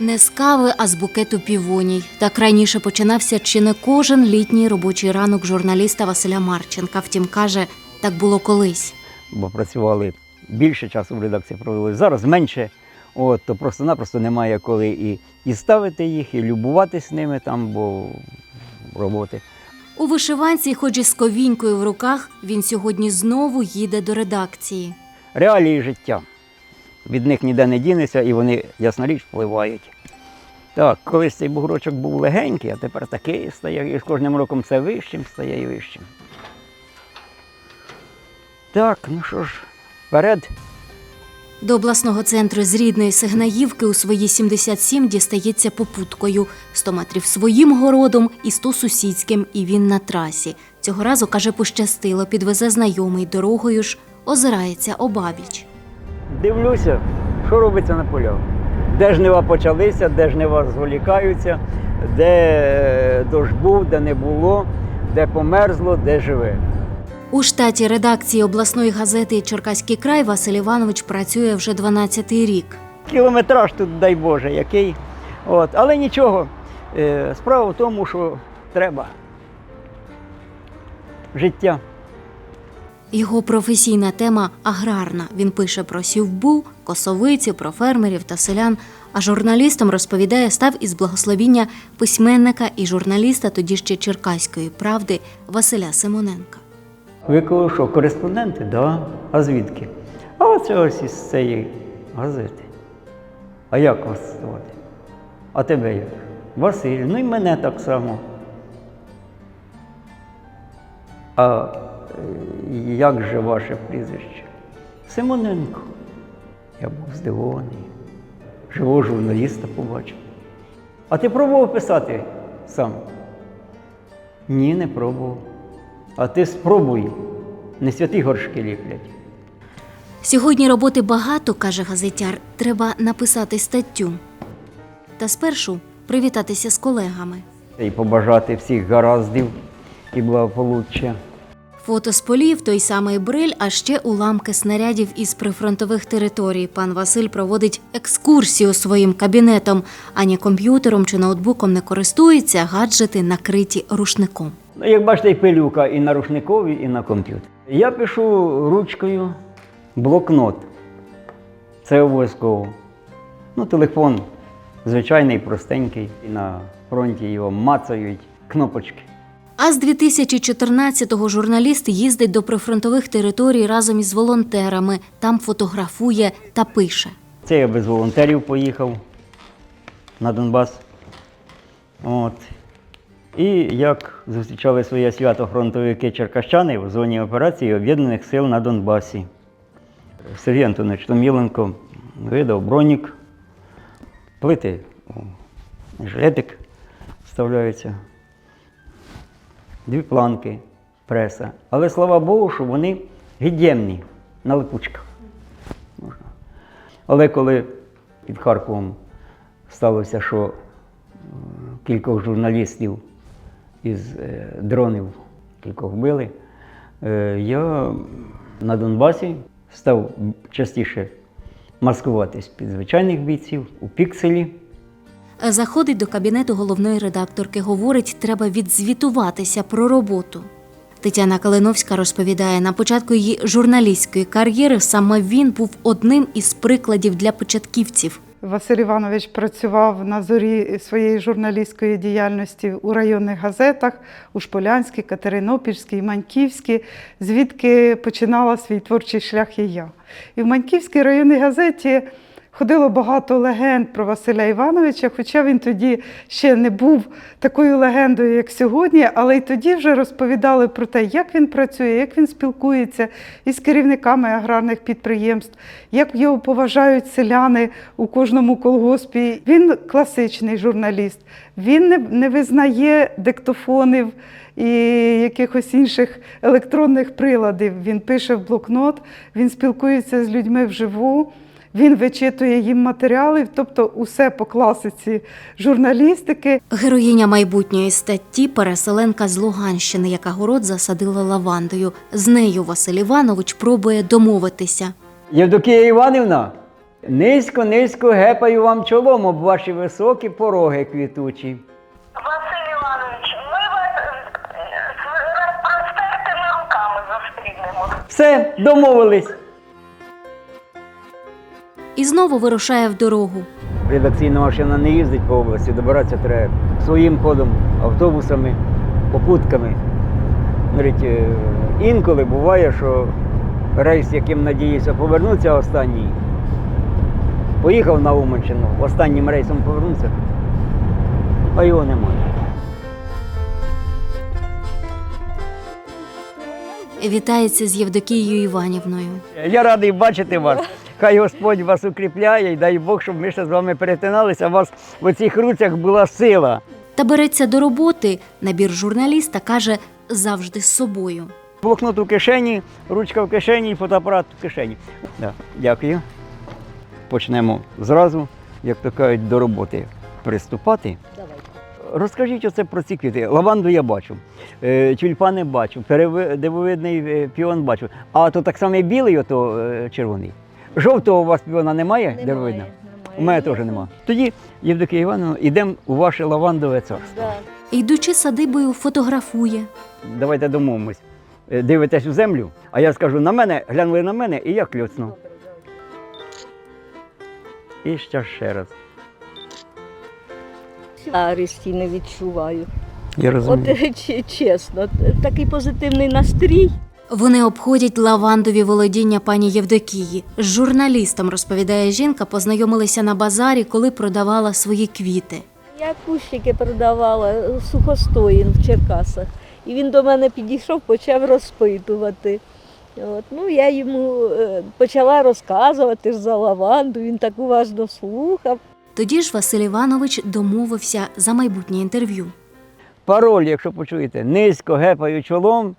Не з кави, а з букету півоній. Так раніше починався чи не кожен літній робочий ранок журналіста Василя Марченка. Втім, каже, так було колись. бо працювали більше часу в редакції провели. Зараз менше. От, то просто-напросто немає коли і, і ставити їх, і любуватись ними там, бо роботи. У вишиванці, хоч і з ковінькою в руках, він сьогодні знову їде до редакції. Реалії життя. Від них ніде не дінеться, і вони, ясна річ, впливають. Так, колись цей бугрочок був легенький, а тепер такий стає, і з кожним роком все вищим стає і вищим. Так, ну що ж, вперед. До обласного центру з рідної Сигнаївки у свої 77 дістається попуткою. 100 метрів своїм городом і 100 сусідським, і він на трасі. Цього разу, каже, пощастило, підвезе знайомий дорогою ж, озирається обабіч. Дивлюся, що робиться на полях. Де жнива почалися, де жнива зволікаються, де е, дощ був, де не було, де померзло, де живе. У штаті редакції обласної газети Черкаський край Василь Іванович працює вже 12-й рік. Кілометраж тут, дай Боже, який. От. Але нічого. Е, Справа в тому, що треба. Життя. Його професійна тема аграрна. Він пише про сівбу, косовицю, про фермерів та селян. А журналістом розповідає став із благословіння письменника і журналіста тоді ще Черкаської правди Василя Симоненка. Ви коли що, кореспонденти? Да. А звідки? А оце ось із цієї газети. А як вас звати? А тебе як? Василь. Ну і мене так само. А е, як же ваше прізвище? Симоненко. Я був здивований. Живого журналіста побачив. А ти пробував писати сам? Ні, не пробував. А ти спробуй. Не святі горшки ліплять. Сьогодні роботи багато, каже газетяр. Треба написати статтю. Та спершу привітатися з колегами. І побажати всіх гараздів і благополуччя. Фото з полів, той самий бриль, а ще уламки снарядів із прифронтових територій. Пан Василь проводить екскурсію своїм кабінетом, ані комп'ютером чи ноутбуком не користується, гаджети накриті рушником. Ну, як бачите, і пилюка і на рушникові, і на комп'ютері. Я пишу ручкою блокнот. Це обов'язково. Ну, телефон звичайний, простенький. І на фронті його мацають кнопочки. А з 2014-го журналіст їздить до прифронтових територій разом із волонтерами. Там фотографує та пише. Це я без волонтерів поїхав на Донбас. От. І як зустрічали своє свято фронтовики черкащани в зоні операції Об'єднаних сил на Донбасі. Сергій Антонович Томіленко видав бронік, плити, жилетик вставляються, дві планки, преса. Але слава Богу, що вони гідємні на липучках. Але коли під Харковом сталося, що е, кількох журналістів із е, дронів кількох вбили, е, я на Донбасі став частіше маскуватись під звичайних бійців у пікселі. Заходить до кабінету головної редакторки, говорить, треба відзвітуватися про роботу. Тетяна Калиновська розповідає, на початку її журналістської кар'єри саме він був одним із прикладів для початківців. Василь Іванович працював на зорі своєї журналістської діяльності у районних газетах у Шполянській, Катеринопільській, Маньківській, звідки починала свій творчий шлях і я. І в Маньківській районній газеті ходило багато легенд про Василя Івановича, хоча він тоді ще не був такою легендою, як сьогодні, але й тоді вже розповідали про те, як він працює, як він спілкується із керівниками аграрних підприємств, як його поважають селяни у кожному колгоспі. Він класичний журналіст, він не, визнає диктофонів і якихось інших електронних приладів. Він пише в блокнот, він спілкується з людьми вживу. Він вичитує їм матеріали, тобто усе по класиці журналістики. Героїня майбутньої статті переселенка з Луганщини, яка город засадила лавандою. З нею Василь Іванович пробує домовитися. Євдокія Іванівна, Низько, низько гепаю вам чолом об ваші високі пороги квітучі. Василь Іванович, ми вас е, з розпростертими руками зустрінемо. Все, домовились. І знову вирушає в дорогу. Редакційна машина не їздить по області, добиратися треба своїм ходом, автобусами, попутками. Е, інколи буває, що рейс, яким надіюся повернутися останній, поїхав на Уманщину, останнім рейсом повернувся, а його немає. Вітається з Євдокією Іванівною. Я радий бачити вас. Хай Господь вас укріпляє і дай Бог, щоб ми ще з вами перетиналися. У вас в цих руцях була сила. Та береться до роботи. Набір журналіста каже завжди з собою. Блокнот у кишені, ручка в кишені, фотоапарат в кишені. Да, дякую. Почнемо зразу, як то кажуть, до роботи приступати. Розкажіть оце про ці квіти. Лаванду я бачу, е, тюльпани бачу, дивовидний е, піон бачу. А то так само білий, ото е, червоний. Жовтого у вас піона немає? Дивовидно? У мене теж немає. Тоді, Євдокія Івановна, йдемо у ваше лавандове царство. Йдучи садибою, фотографує. Давайте домовимось. Е, Дивитесь у землю, а я скажу на мене, глянули на мене, і я клюцну. І ще ще раз. Старості не відчуваю. Я От е, чесно, такий позитивний настрій. Вони обходять лавандові володіння пані Євдокії. З журналістом, розповідає жінка, познайомилися на базарі, коли продавала свої квіти. Я кущики продавала сухостоїн в Черкасах. І він до мене підійшов, почав розпитувати. От, ну, я йому е, почала розказувати за лаванду, він так уважно слухав. Тоді ж Василь Іванович домовився за майбутнє інтерв'ю. Пароль, якщо почуєте, низько гепаю чолом,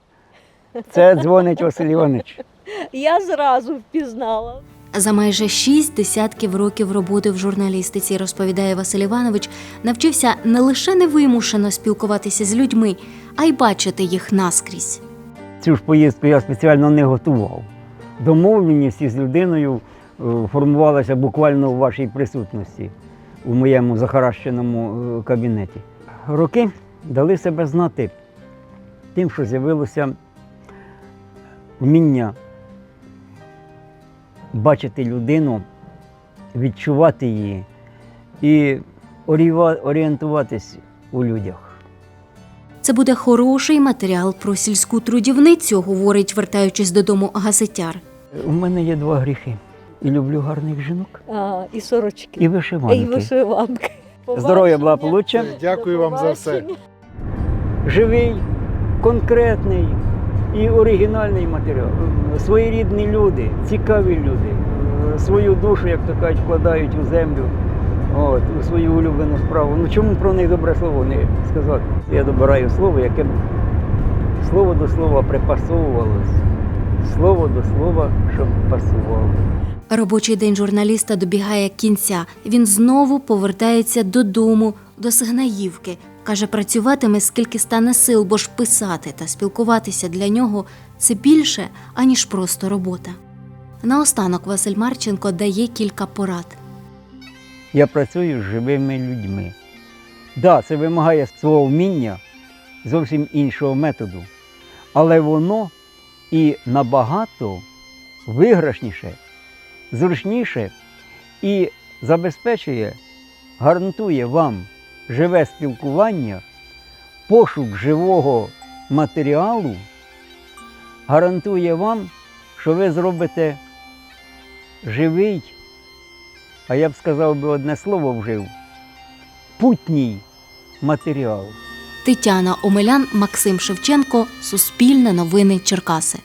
це дзвонить Василь Іванович. Я зразу впізнала. За майже шість десятків років роботи в журналістиці, розповідає Василь Іванович, навчився не лише невимушено спілкуватися з людьми, а й бачити їх наскрізь. Цю ж поїздку я спеціально не готував. Домовленість із людиною е, формувалася буквально у вашій присутності у моєму захаращеному е, кабінеті. Роки дали себе знати тим, що з'явилося вміння бачити людину, відчувати її і орієнтуватись у людях. Це буде хороший матеріал про сільську трудівницю, говорить, вертаючись додому газетяр. У мене є два гріхи. І люблю гарних жінок, А, і сорочки, і вишиванки. і вишиванки. вишиванки. Здоров'я, благополуччя. Дякую вам за все. Живий, конкретний і оригінальний матеріал. Своєрідні люди, цікаві люди, свою душу, як то кажуть, вкладають у землю, от, у свою улюблену справу. Ну чому про них добре слово не сказати? Я добираю слово, яке б слово до слова припасовувалось. Слово до слова, щоб пасувало. Робочий день журналіста добігає кінця. Він знову повертається додому, до Сигнаївки. Каже, працюватиме скільки стане сил, бо ж писати та спілкуватися для нього це більше, аніж просто робота. Наостанок Василь Марченко дає кілька порад. Я працюю з живими людьми. Так, да, це вимагає свого вміння, зовсім іншого методу. Але воно і набагато виграшніше, зручніше і забезпечує, гарантує вам живе спілкування, пошук живого матеріалу, гарантує вам, що ви зробите живий а я б сказав би одне слово вжив путній матеріал. Тетяна Омелян, Максим Шевченко, Суспільне новини Черкаси.